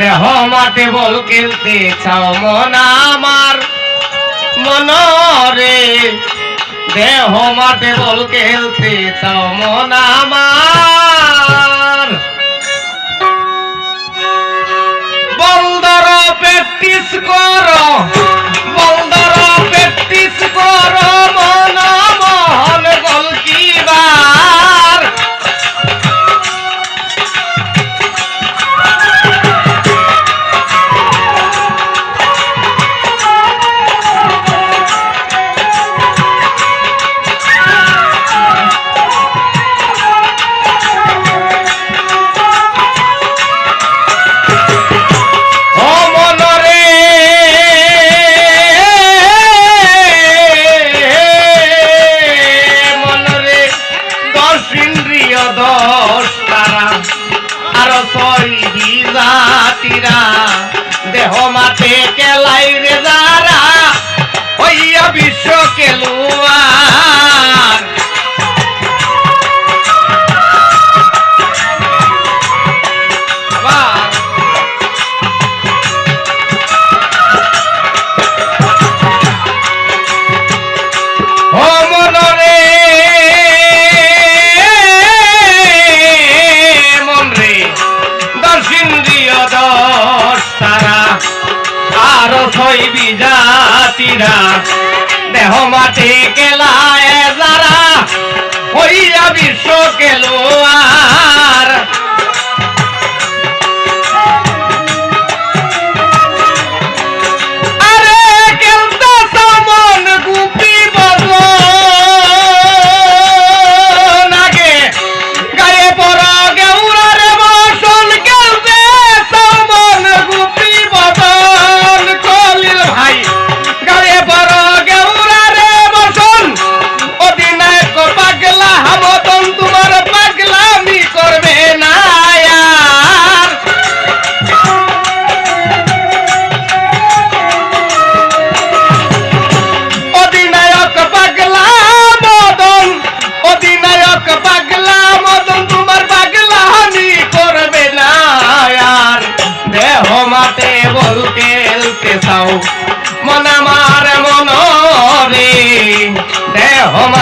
দেহ মাতে বল খেলতে চাও মন আমার। মনরে দেহ মাতে বল খেলতে চাও মন আমার। বন্দর প্র্যাকটিস করো। দেহ মাঠে কেলাই রেজা মাটিরা দেহ মাটি কেলায় যারা হইয়া বিশ্ব কেলোয়া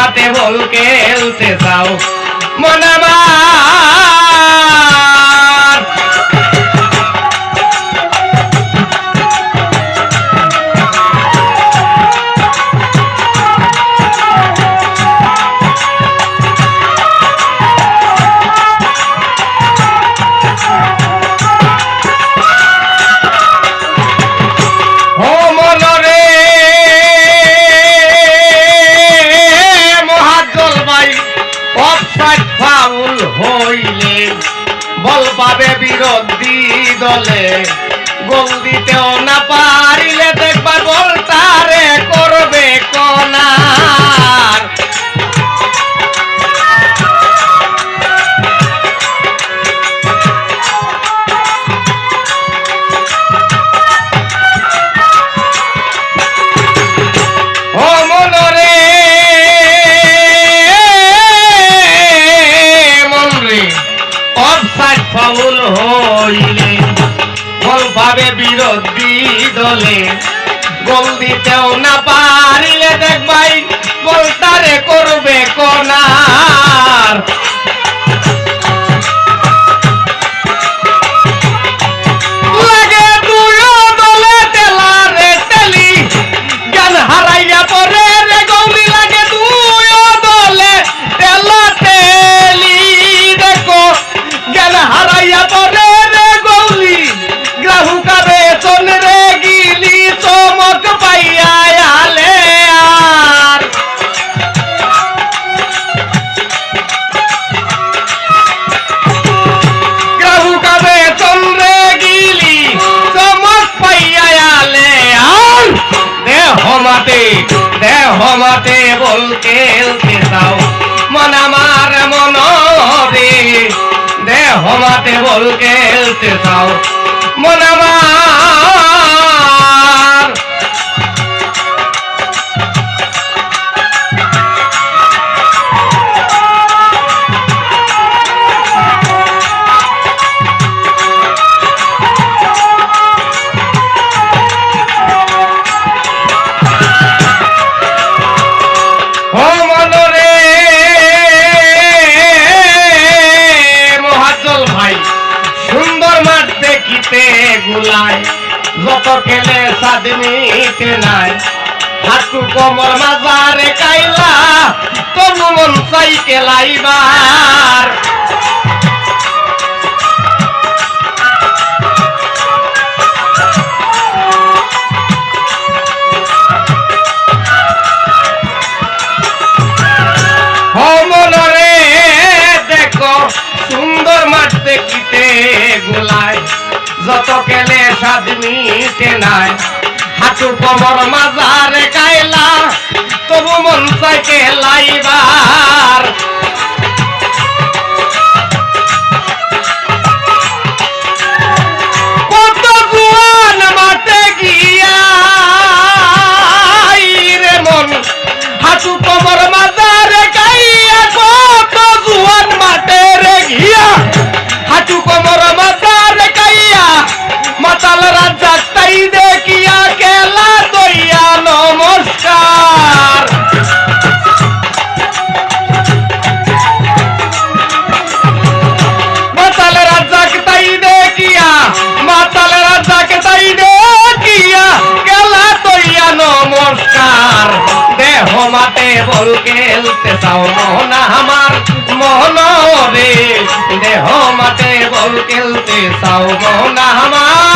সাথে বল খেলতে চাও। মনামা বিরোধী দলে গোল দিতেও না চলে গোল দিতেও না পারিলে দেখবাই বলতারে করবে কোনার। হমতে বলতে দাও। মন আমার মন দেহমতে বলতে দাও। মন আমার গুলায় যত খেলে সাদনিতে নাই। হাতু কোমর মাজারে কাইলা তনু মন চাই দেখিতে গুলায় যত কেলে স্বাধীনিতে নাই। হাঁটু কবর মাজারে কাইলা তবু মন চাই কেলাইবার বল খেলতে চাও মন আমার রে দেহ মাতে বল খেলতে চাও মন আমার